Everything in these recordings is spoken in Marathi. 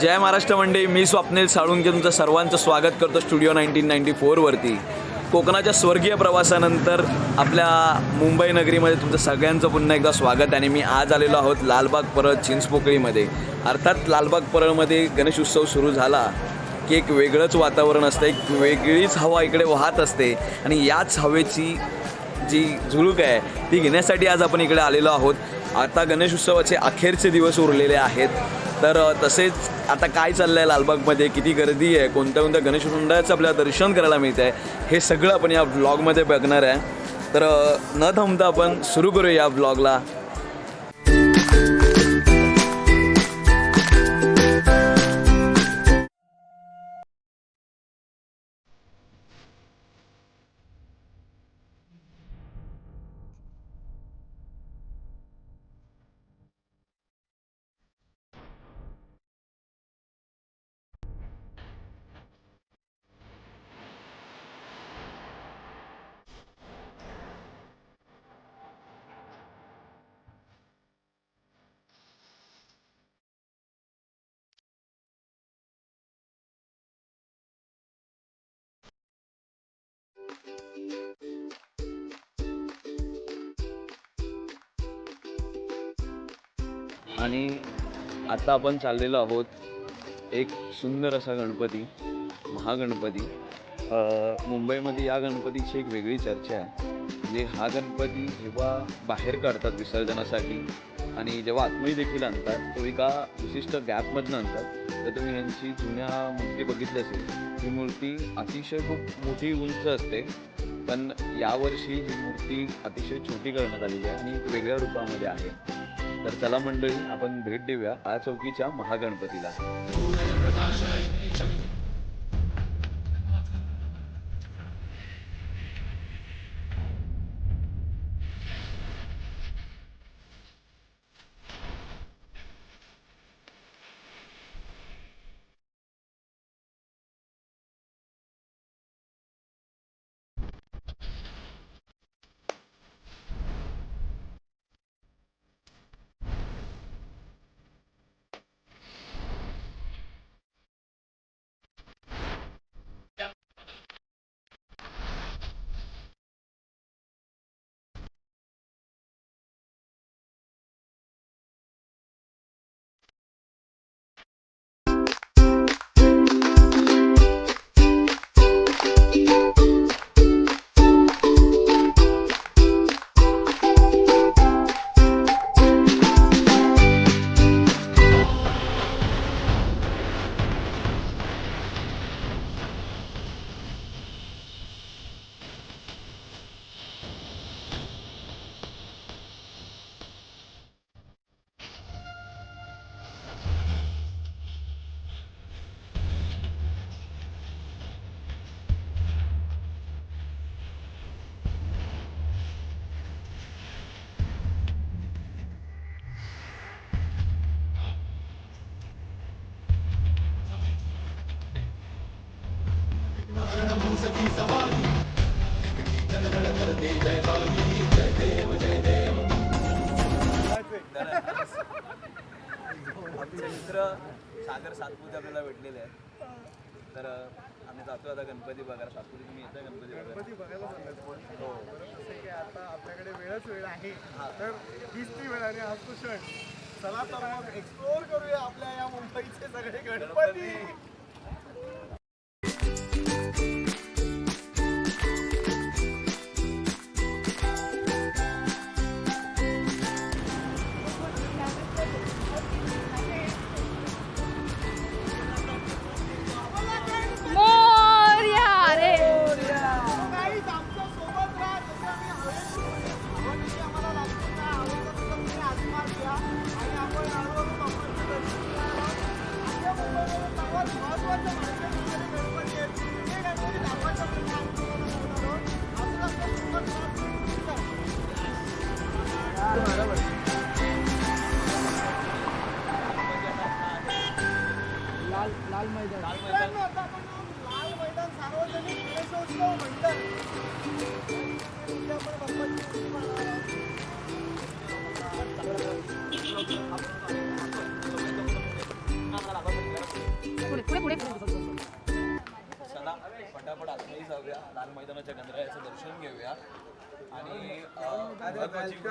जय महाराष्ट्र मंडळी मी स्वप्नील साळुंके तुमचं सर्वांचं स्वागत करतो स्टुडिओ नाईन्टीन नाईन्टी फोरवरती कोकणाच्या स्वर्गीय प्रवासानंतर आपल्या मुंबई नगरीमध्ये तुमचं सगळ्यांचं पुन्हा एकदा स्वागत आणि मी आज आलेलो आहोत लालबाग परळ चिंचपोकळीमध्ये. अर्थात लालबाग परळमध्ये गणेश उत्सव सुरू झाला की एक वेगळंच वातावरण असतं एक वेगळीच हवा इकडे वाहत असते आणि याच हवेची जी झुळूक आहे ती घेण्यासाठी आज आपण इकडे आलेलो आहोत. आता गणेश उत्सवाचे अखेरचे दिवस उरलेले आहेत. तर तसेच आता काय चाललं आहे लालबागमध्ये? किती गर्दी आहे? कोणत्या कोणत्या गणेश मंडळाचं आपल्याला दर्शन करायला मिळतं आहे हे सगळं आपण या ब्लॉगमध्ये बघणार आहे. तर न थांबता आपण सुरू करूया या ब्लॉगला आणि आता आपण चाललेलो आहोत एक सुंदर असा गणपती महागणपती. मुंबईमध्ये या गणपतीची एक वेगळी चर्चा आहे. म्हणजे हा गणपती जेव्हा बाहेर काढतात विसर्जनासाठी आणि जेव्हा आतमध्ये देखील आणतात तो एका विशिष्ट गॅपमधनं आणतात. तर तुम्ही यांची जुन्या मूर्ती बघितली असेल. ही मूर्ती अतिशय खूप मोठी उंच असते. पण यावर्षी ही मूर्ती अतिशय छोटी करण्यात आलेली आहे आणि वेगळ्या रूपामध्ये आहे. तर चला मंडळी आपण भेट देऊया आ चौकीच्या महागणपतीला. मित्र सागर सातपुते आपल्याला भेटलेले आहेत. तर आम्ही जातो आता गणपती बघायला. सातपुते तुम्ही येता गणपती बघायला. गणपती बघायला हो. जसं की आता आपल्याकडे वेळच वेळ आहे. तर हीच ती वेळ आणि आज तो क्षण. चला तर मग एक्सप्लोर करूया आपल्या या मुंबईचे सगळे गणपती.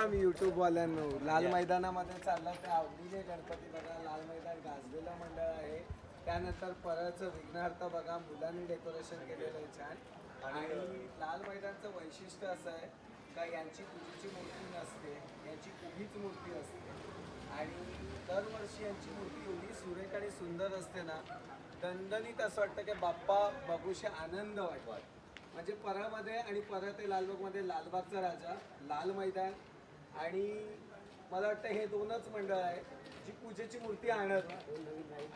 वेलकम युट्यूब वाल्यांनो लाल मैदानामध्ये चाललं ते आवडीने गणपती बघा. लाल मैदान गाजलेलं मंडळ आहे. त्यानंतर परळचं विघ्नार्थ बघा. मुलांनी डेकोरेशन केलेलं आहे छान. आणि लाल मैदानचं वैशिष्ट्य असं आहे का यांची पूजेची मूर्ती नसते. यांची उभीच मूर्ती असते. आणि दरवर्षी यांची मूर्ती एवढी सुरेख आणि सुंदर असते ना दणदणीत असं वाटतं की बाप्पा बघूशी आनंद वाटतो. म्हणजे परळमध्ये आणि परळ ते लालबागमध्ये. लालबागचा राजा लाल मैदान. आणि मला वाटतं हे दोनच मंडळ आहे जी पूजेची मूर्ती आणत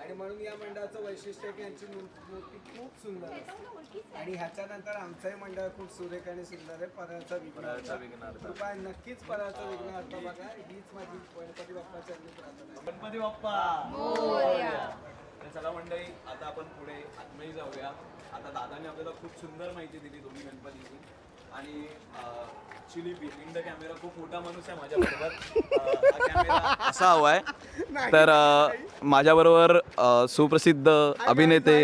आणि म्हणून या मंडळाचं वैशिष्ट्य आहे की यांची मूर- मूर्ती खूप सुंदर असते. आणि ह्याच्यानंतर आमचंही मंडळ खूप सुरेख आणि सुंदर आहे. परळचा परळचा विघ्न विघ्नार्थ. कृपया नक्कीच परळचा विघ्न अर्थ बघा. हीच माझी गणपती बाप्पाच्या प्रार्थना आहे. गणपती बाप्पा! चला मंडळी आता आपण पुढे आतमध्ये जाऊया. आता दादाने आपल्याला खूप सुंदर माहिती दिली दोन्ही गणपतीची. आणि कॅमेरा खूप मोठा माणूस आहे माझ्याबरोबर. असा तर माझ्याबरोबर अ, सुप्रसिद्ध अभिनेते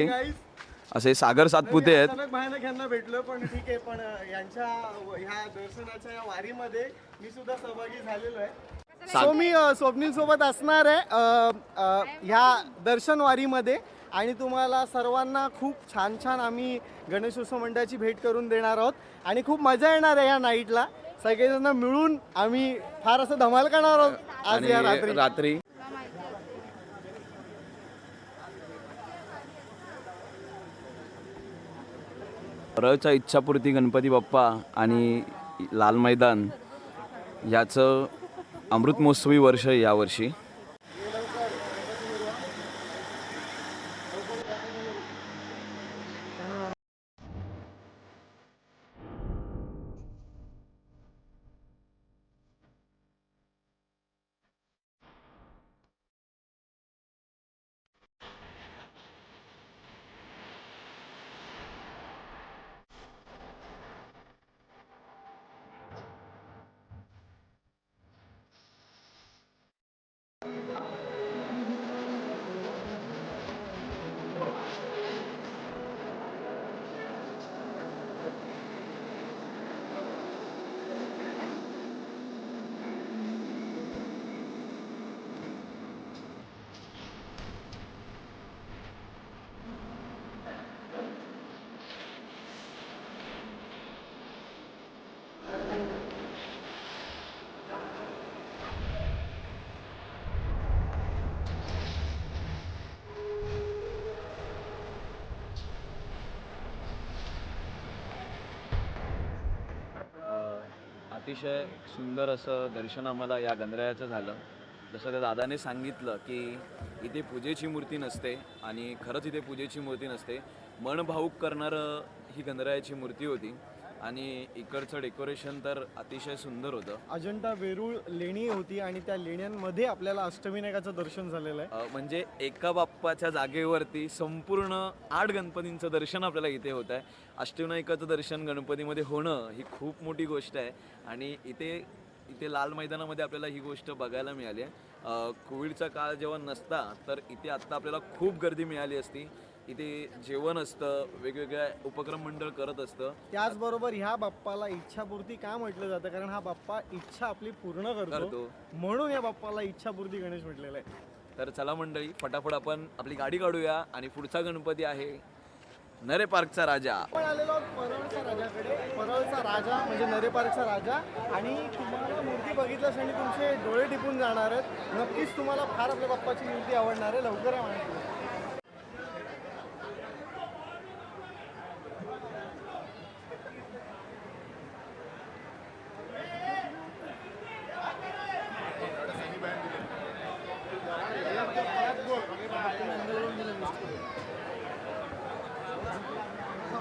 असे सागर सातपुते आहेत. अचानक भयानक यांना भेटलो पण ठीक आहे पण अ, यांच्या व- ह्या दर्शनाच्या या वारीमध्ये मी सुद्धा सहभागी झालेलो आहे. सो मी स्वप्नील सोबत असणार आहे अ, अ, ह्या दर्शन वारीमध्ये. आणि तुम्हाला सर्वांना खूप छान छान आम्ही गणेशोत्सव मंडळाची भेट करून देणार आहोत. आणि खूप मजा येणार आहे या नाईटला. सगळेजण मिळून आम्ही फार असं धमाल करणार आहोत आज या रात्री. रात्री. परळच्या इच्छापूर्ती गणपती बाप्पा आणि लाल मैदान याचं अमृत महोत्सवी वर्ष आहे यावर्षी. अतिशय सुंदर असं दर्शन आम्हाला या गणरायाचं झालं. जसं त्या दादाने सांगितलं की इथे पूजेची मूर्ती नसते आणि खरंच इथे पूजेची मूर्ती नसते. मन करणारं ही गणरायाची मूर्ती होती. आणि इकडचं डेकोरेशन तर अतिशय सुंदर होतं. अजंठा वेरूळ लेणी होती आणि त्या लेण्यांमध्ये आपल्याला अष्टविनायकाचं दर्शन झालेलं आहे. अ, म्हणजे एका बाप्पाच्या जागेवरती संपूर्ण आठ गणपतींचं दर्शन आपल्याला इथे होत आहे. अष्टविनायकाचं दर्शन गणपतीमध्ये होणं ही खूप मोठी गोष्ट आहे. आणि इथे इथे लाल मैदानामध्ये आपल्याला ही गोष्ट बघायला मिळाली आहे. अ, कोविडचा काळ जेव्हा नसता तर इथे आत्ता आपल्याला खूप गर्दी मिळाली असती. इथे जेवण असतं वेगवेगळ्या उपक्रम मंडळ करत असतं. त्याचबरोबर ह्या बाप्पाला इच्छापूर्ती का म्हटलं जातं? कारण हा बाप्पा इच्छा आपली पूर्ण करतो. करतो. म्हणून या बाप्पाला इच्छापूर्ती गणेश म्हटलेलं आहे. तर चला मंडळी फटाफट आपण आपली गाडी काढूया आणि पुढचा गणपती आहे नरे पार्कचा राजा. आपण आलेलो आहोत परळच्या राजाकडे. परळचा राजा म्हणजे नरेपार्कचा राजा. आणि तुम्हाला मूर्ती बघितल्यास आणि तुमचे डोळे टिपून जाणार आहेत. नक्कीच तुम्हाला फार आपल्या बाप्पाची मूर्ती आवडणार आहे. लवकर आहे माहिती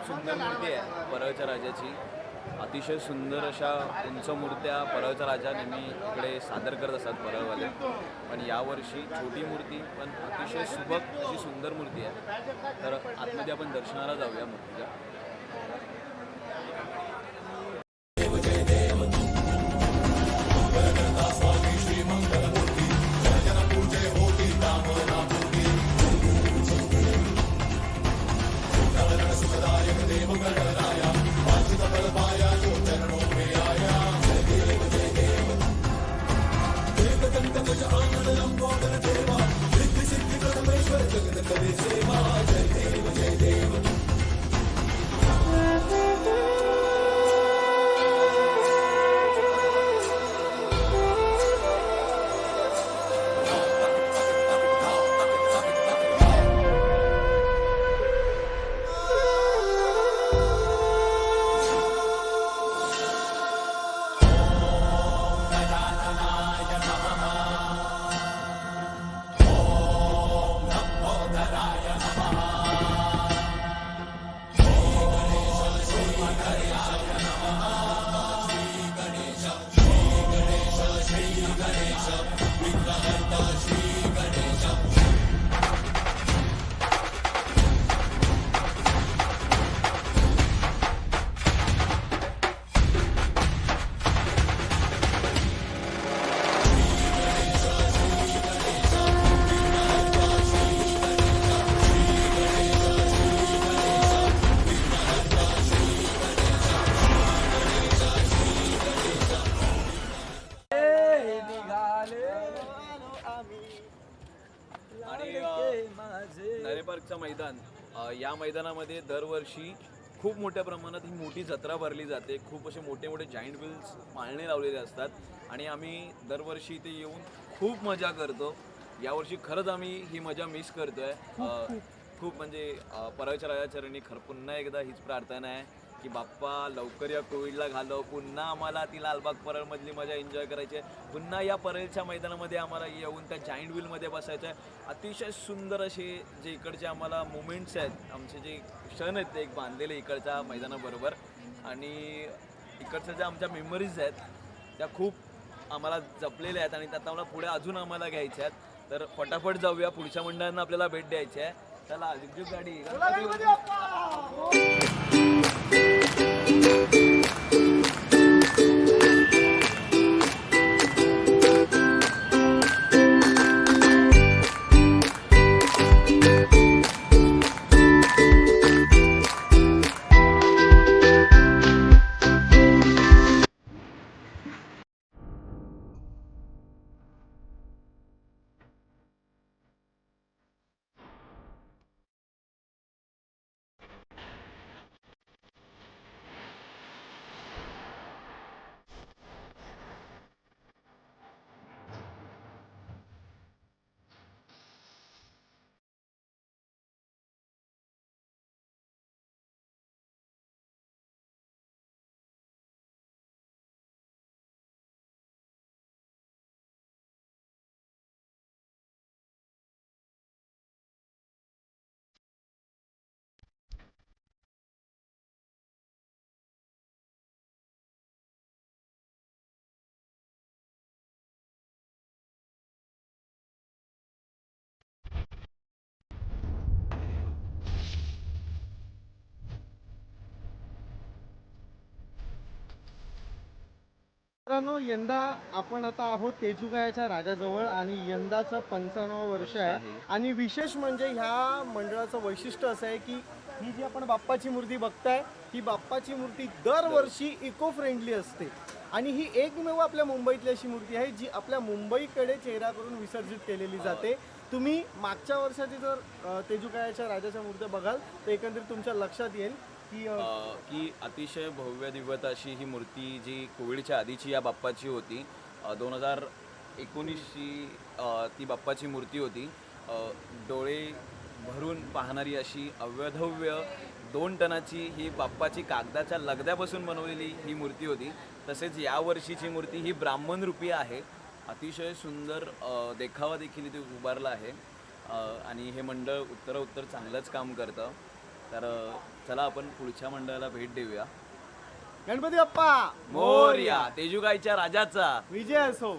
सुंदर मूर्ती आहे परळच्या राजाची अतिशय सुंदर अशा उंच मूर्त्या परळचा राजा नेहमी इकडे सादर करत असतात परळवाले. पण यावर्षी छोटी मूर्ती पण अतिशय सुबक अशी सुंदर मूर्ती आहे. तर आतमध्ये आपण दर्शनाला जाऊया मूर्तीच्या मैदानामध्ये दरवर्षी खूप मोठ्या प्रमाणात ही मोठी जत्रा भरली जाते. खूप असे मोठे मोठे जाईंट व्हील्स पाळणे लावलेले असतात. आणि आम्ही दरवर्षी इथे येऊन खूप मजा करतो. यावर्षी खरंच आम्ही ही मजा मिस करतोय. अ, खूप. म्हणजे अ, परळच्या राजाचरणी खरं पुन्हा एकदा हीच प्रार्थना आहे. की बाप्पा लवकर या कोविडला घालव. पुन्हा आम्हाला ती लालबाग परळमधली मजा एन्जॉय करायची आहे. पुन्हा या परळच्या मैदानामध्ये आम्हाला येऊन त्या जाईंट व्हीलमध्ये बसायचं आहे. अतिशय सुंदर असे जे इकडचे आम्हाला मुमेंट्स आहेत आमचे जे क्षण आहेत ते एक बांधलेले इकडच्या मैदानाबरोबर. आणि इकडच्या ज्या आमच्या मेमरीज आहेत त्या खूप आम्हाला जपलेल्या आहेत आणि त्यात आम्हाला पुढे अजून आम्हाला घ्यायच्या आहेत. तर फटाफट जाऊया पुढच्या मंडळांना आपल्याला भेट द्यायची आहे. चला झुकझुक गाडी. गणपती बाप्पा मित्रांनो यंदा आपण आता आहोत तेजुगायाच्या राजाजवळ आणि यंदाचं पंचावन्न वर्ष आहे. आणि विशेष म्हणजे ह्या मंडळाचं वैशिष्ट्य असं आहे की ही जी आपण बाप्पाची मूर्ती बघताय ही बाप्पाची मूर्ती दरवर्षी इको फ्रेंडली असते. आणि ही एकमेव आपल्या मुंबईतली अशी मूर्ती आहे जी आपल्या मुंबईकडे चेहरा करून विसर्जित केलेली जाते. तुम्ही मागच्या वर्षाची जर तेजुकायाच्या राजाच्या मूर्त्या बघाल तर एकंदरीत तुमच्या लक्षात येईल की अ, की अतिशय भव्य दिव्यता अशी ही मूर्ती जी कोविडच्या आधीची या बाप्पाची होती दोन हजार एकोणीसची ती बाप्पाची मूर्ती होती. अ, डोळे भरून पाहणारी अशी अव्यधव्य दोन टनाची ही बाप्पाची कागदाच्या लगद्यापासून बनवलेली ही मूर्ती होती. तसेच यावर्षीची मूर्ती ही ब्राह्मण रूपी आहे. अतिशय सुंदर देखावा देखील इथे उभारला आहे. आणि हे मंडळ उत्तर उत्तर चांगलंच काम करतं. तर चला आपण पुढच्या मंडळाला भेट देऊया. गणपती बाप्पा! मोर्या तेजुगाईच्या राजाचा. विजय असो.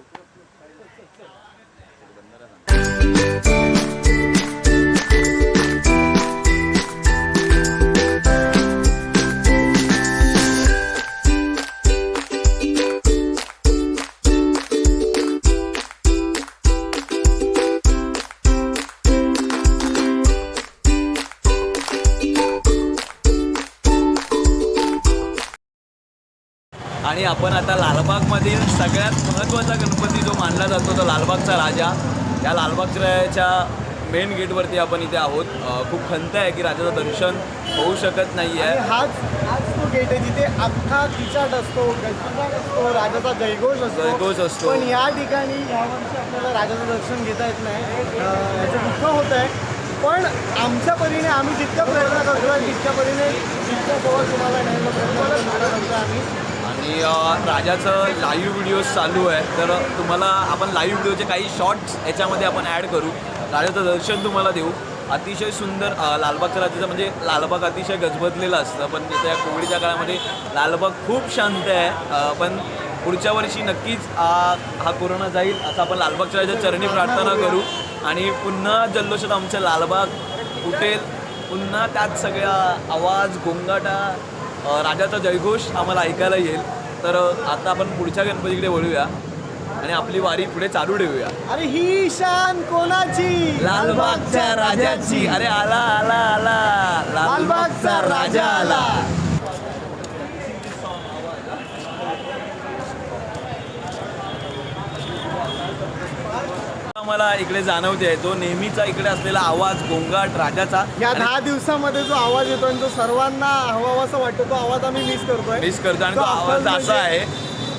आपण आता लालबागमधील सगळ्यात महत्त्वाचा गणपती जो मानला जातो तो लालबागचा राजा. या लालबागच्या राजाच्या मेन गेटवरती आपण इथे आहोत. खूप खंत आहे की राजाचं दर्शन होऊ शकत नाही आहे हाच हाच तो गेट आहे जिथे अख्खा किचाट असतो गणपती असतो राजाचा जयघोष असतो. जयघोष असतो. पण या ठिकाणी या वर्षी आपल्याला राजाचं दर्शन घेता येत नाही. याचं दुःख होत आहे. पण आमच्या परीने आम्ही जितका प्रयत्न करतो तितक्या परीने जितक्या जवळ तुम्हाला न्यायचा प्रयत्न करतो आम्ही. आणि राजाचं लाईव्ह व्हिडिओज चालू आहे. तर तुम्हाला आपण लाईव्ह व्हिडिओचे काही शॉर्ट्स याच्यामध्ये आपण ॲड करू. राजाचं दर्शन तुम्हाला देऊ. अतिशय सुंदर लालबागचं लालबागच्या राजाचं म्हणजे लालबाग अतिशय गजबजलेलं असतं. पण येत्या या कोविडच्या काळामध्ये लालबाग खूप शांत आहे. पण पुढच्या वर्षी नक्कीच हा कोरोना जाईल. असं आपण लालबागच्या राजा चरणी प्रार्थना करू. आणि पुन्हा जल्लोषात आमचं लालबाग उठेल पुन्हा त्यात सगळ्या आवाज गोंगाटा राजाचा जयघोष आम्हाला ऐकायला येईल. तर आता आपण पुढच्या गणपतीकडे वळूया आणि आपली वारी पुढे चालू ठेवूया. अरे ही शान कोणाची? लालबागच्या राजाची. अरे आला आला आला. लालबागचा राजा आला. आम्हाला इकडे जाणवते. जो नेहमीचा इकडे असलेला आवाज गोंगाट राजाचा. या दहा दिवसामध्ये जो आवाज येतो आणि जो सर्वांना हवावासा वाटतो तो आवाज आम्ही मिस करतोय. मिस करतो आणि तो तो आवाज आपण असा म्हणजे- आहे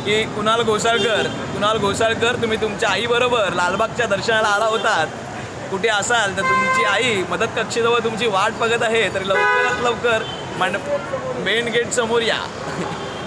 की कुणाल घोसाळकर कुणाल घोसाळकर तुम्ही तुमच्या आई बरोबर लालबागच्या दर्शनाला आला होतात. कुठे असाल तर तुमची आई मदत कक्षेजवळ तुमची वाट बघत आहे तर लवकरात लवकर मंड मेन गेट समोर या.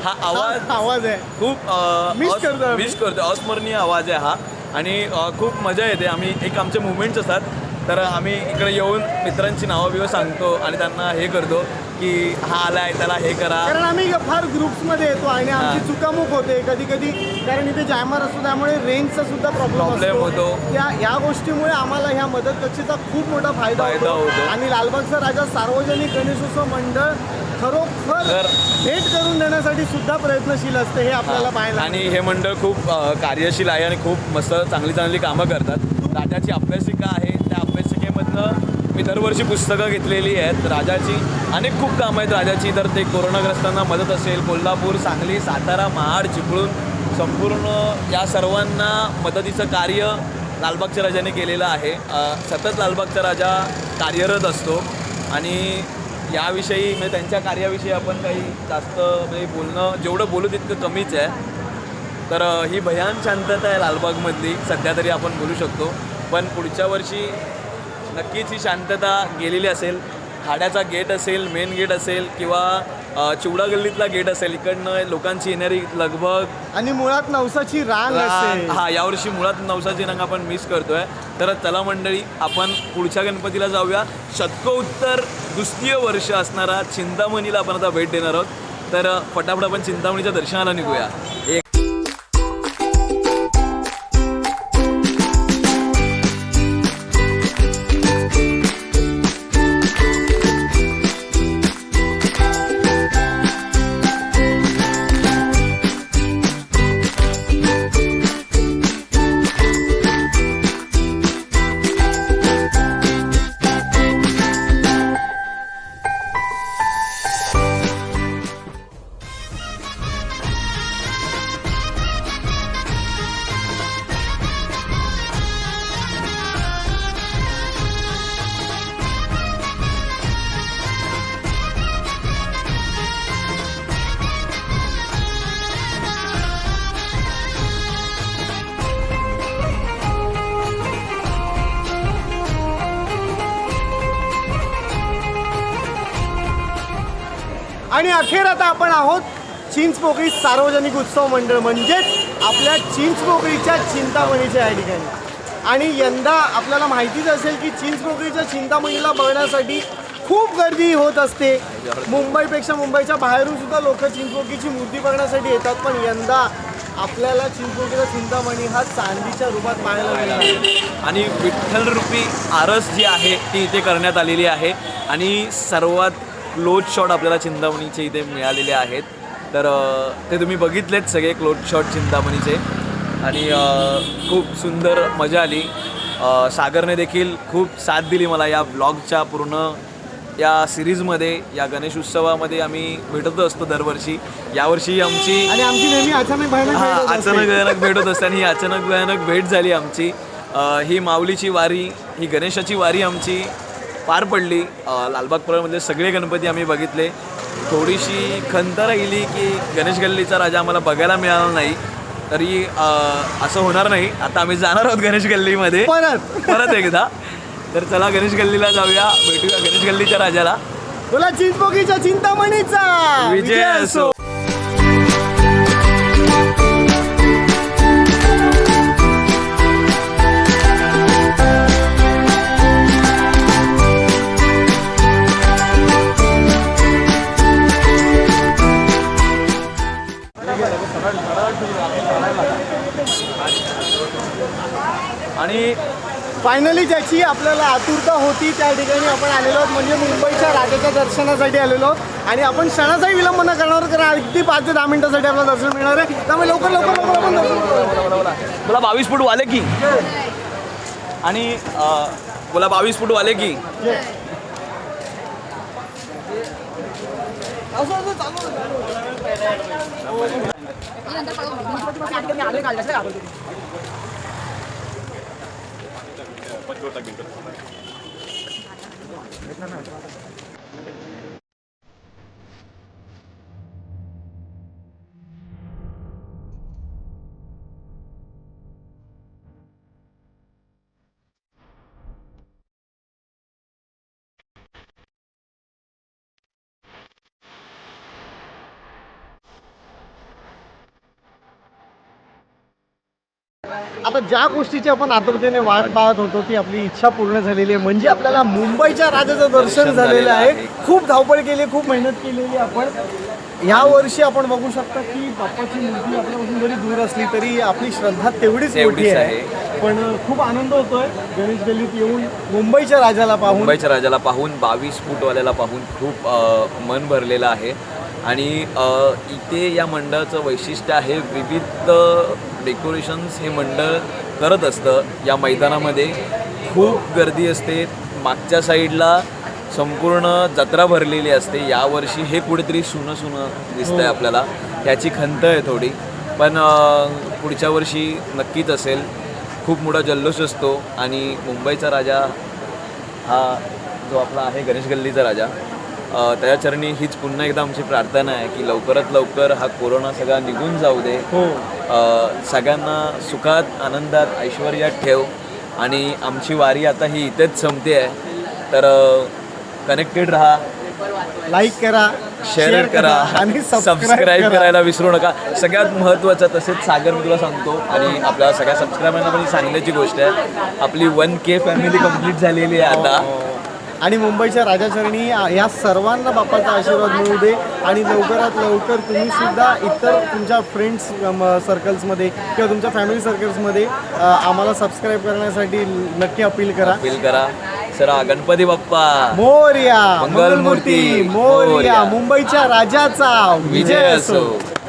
हा आवाज आवाज आहे. खूप. मिस करतो अस्मरणीय आवाज आहे हा. आणि खूप मजा येते आम्ही एक आमचे मुवमेंट्स असतात तर आम्ही इकडे येऊन मित्रांची नावं बिवं सांगतो आणि त्यांना हे करतो की हा आलाय त्याला हे करा कारण आम्ही फार ग्रुप्समध्ये येतो आणि आमची. चुकामुक होते कधी कधी कारण इथे जॅमर असतो त्यामुळे रेंजचा सुद्धा प्रॉब्लेम होतो. त्या या गोष्टीमुळे आम्हाला ह्या मदत कक्षेचा खूप मोठा फायदा फायदा होतो. आणि लालबागचा राजा सार्वजनिक गणेशोत्सव मंडळ खरोखर भेट करून देण्यासाठी सुद्धा प्रयत्नशील असते हे आपल्याला पाहायला आणि हे मंडळ खूप कार्यशील आहे आणि खूप मस्त चांगली चांगली कामं करतात. राजाची अभ्यासिका आहे. त्या अभ्यासिकेमधनं मी दरवर्षी पुस्तकं घेतलेली आहेत. राजाची अनेक खूप कामं आहेत राजाची. तर ते कोरोनाग्रस्तांना मदत असेल. कोल्हापूर सांगली सातारा महाड चिपळूण संपूर्ण या सर्वांना मदतीचं कार्य लालबागच्या राजाने केलेलं आहे. सतत लालबागचा राजा कार्यरत असतो. आणि याविषयी म्हणजे त्यांच्या कार्याविषयी आपण काही जास्त म्हणजे बोलणं जेवढं बोलू तितकं कमीच आहे. तर ही भयान शांतता आहे लालबागमधली सध्या तरी आपण बोलू शकतो. पण पुढच्या वर्षी नक्कीच ही शांतता गेलेली असेल. खाड्याचा गेट असेल मेन गेट असेल किंवा चिवडा गल्लीतला गेट असेल इकडनं लोकांची येणारी लगभग आणि मुळात नवसाची रांग हा यावर्षी मुळात नवसाची रंग आपण मिस करतोय. तर चला मंडळी आपण पुढच्या गणपतीला जाऊया. शतकोत्तर दुसरीय वर्ष असणारा चिंतामणीला आपण आता भेट देणार आहोत. तर पटापट आपण चिंतामणीच्या दर्शनाला निघूया. एक आणि अखेर आता आपण आहोत चिंचपोकळी सार्वजनिक उत्सव मंडळ म्हणजेच आपल्या चिंचपोकळीच्या चिंतामणीच्या या ठिकाणी. आणि यंदा आपल्याला माहितीच असेल की चिंचपोकळीच्या चिंतामणीला बघण्यासाठी खूप गर्दी होत असते. मुंबईपेक्षा मुंबईच्या बाहेरून सुद्धा लोक चिंचपोकळीची मूर्ती बघण्यासाठी येतात पण यंदा आपल्याला चिंचपोकळीचा चिंतामणी हा चांदीच्या रूपात पाहायला मिळाला आहे. आणि विठ्ठल रूपी आरस जी आहे ती इथे करण्यात आलेली आहे. आणि सर्वात क्लोज शॉट आपल्याला चिंतामणीचे इथे मिळालेले आहेत. तर ते तुम्ही बघितलेत सगळे क्लोज शॉट चिंतामणीचे. आणि खूप सुंदर मजा आली. सागरने देखील खूप साथ दिली मला या ब्लॉगच्या पूर्ण या सिरीजमध्ये या गणेश उत्सवामध्ये आम्ही भेटत असतो दरवर्षी. यावर्षी आमची आणि आमची नेहमी अचानक हा असते. अचानक भयानक भेट होत असताना ही अचानक भयानक भेट झाली आमची. ही माऊलीची वारी ही गणेशाची वारी आमची. पार पडली. अ, लालबाग परळमध्ये सगळे गणपती आम्ही बघितले. थोडीशी खंत राहिली की गणेश गल्लीचा राजा आम्हाला बघायला मिळाला नाही. तरी असं होणार नाही. आता आम्ही जाणार आहोत गणेश गल्लीमध्ये. परत. परत एकदा. तर चला गणेश गल्लीला जाऊया. भेटूया गणेश गल्लीच्या राजाला. बोला चिंचपोकीच्या चिंतामणीचा. विजय असो. फायनली ज्याची आपल्याला आतुरता होती त्या ठिकाणी आपण आलेलो आहोत. म्हणजे मुंबईच्या राजाच्या दर्शनासाठी आलेलो आहोत. आणि आपण क्षणाचाही विलंब न करणार कारण अगदी पाच ते दहा मिनिटासाठी आपल्याला दर्शन मिळणार आहे. त्यामुळे लवकर लवकर लवकर आपण दर्शन बावीस फूट वाले की? आणि बोला बावीस फूट वाले की? चालू आहे, आता ज्या गोष्टीची आपण आतुरतेने वाट पाहत होतो ती आपली इच्छा पूर्ण झालेली आहे. म्हणजे आपल्याला मुंबईच्या राजाचं दर्शन झालेलं आहे. खूप धावपळ केली खूप मेहनत केलेली आपण. या वर्षी आपण बघू शकता की बाप्पाची मूर्ती आपल्यापासून जरी दूर असली तरी आपली श्रद्धा तेवढीच मोठी आहे. पण खूप आनंद होतोय गणेश गल्लीत येऊन मुंबईच्या राजाला पाहून. मुंबईच्या राजाला पाहून बावीस फूटवाल्याला पाहून खूप मन भरलेलं आहे. आणि इथे या मंडळाचं वैशिष्ट्य आहे विविध डेकोरेशन्स हे मंडळ करत असतं. या मैदानामध्ये खूप गर्दी असते. मागच्या साईडला संपूर्ण जत्रा भरलेली असते. यावर्षी हे कुठेतरी सुनं सुनं दिसतंय आपल्याला. त्याची खंत आहे थोडी. पण पुढच्या वर्षी नक्कीच असेल. खूप मोठा जल्लोष असतो आणि मुंबईचा राजा हा जो आपला आहे गणेश गल्लीचा राजा त्याच्या चरणी हीच पुन्हा एकदा आमची प्रार्थना आहे की लवकरात लवकर हा कोरोना सगळा निघून जाऊ दे. हो. सगळ्यांना सुखात आनंदात ऐश्वर्यात ठेव. आणि आमची वारी आता ही इथेच संपते आहे. तर कनेक्टेड राहा. लाईक करा शेअर करा आणि सबस्क्राईब सबस्क्राईब करा. करायला विसरू नका. सगळ्यात महत्त्वाचं तसेच सागर मी तुला सांगतो आणि आपल्या सगळ्या सबस्क्रायबरना पण सांगण्याची गोष्ट आहे. आपली वन के फॅमिली कंप्लीट झालेली आहे आता. आणि मुंबईच्या राजाचरणी या सर्वांना बाप्पाचा आशीर्वाद मिळू दे. आणि लवकरात लवकर तुम्ही सुद्धा इतर तुमच्या फ्रेंड्स सर्कल्समध्ये किंवा तुमच्या फॅमिली सर्कल्समध्ये आम्हाला सबस्क्राईब करण्यासाठी नक्की अपील करा. फील करा. सर गणपती बाप्पा. मोर्या मंगलमूर्ती, मोरया. मुंबईच्या राजाचा विजय असो.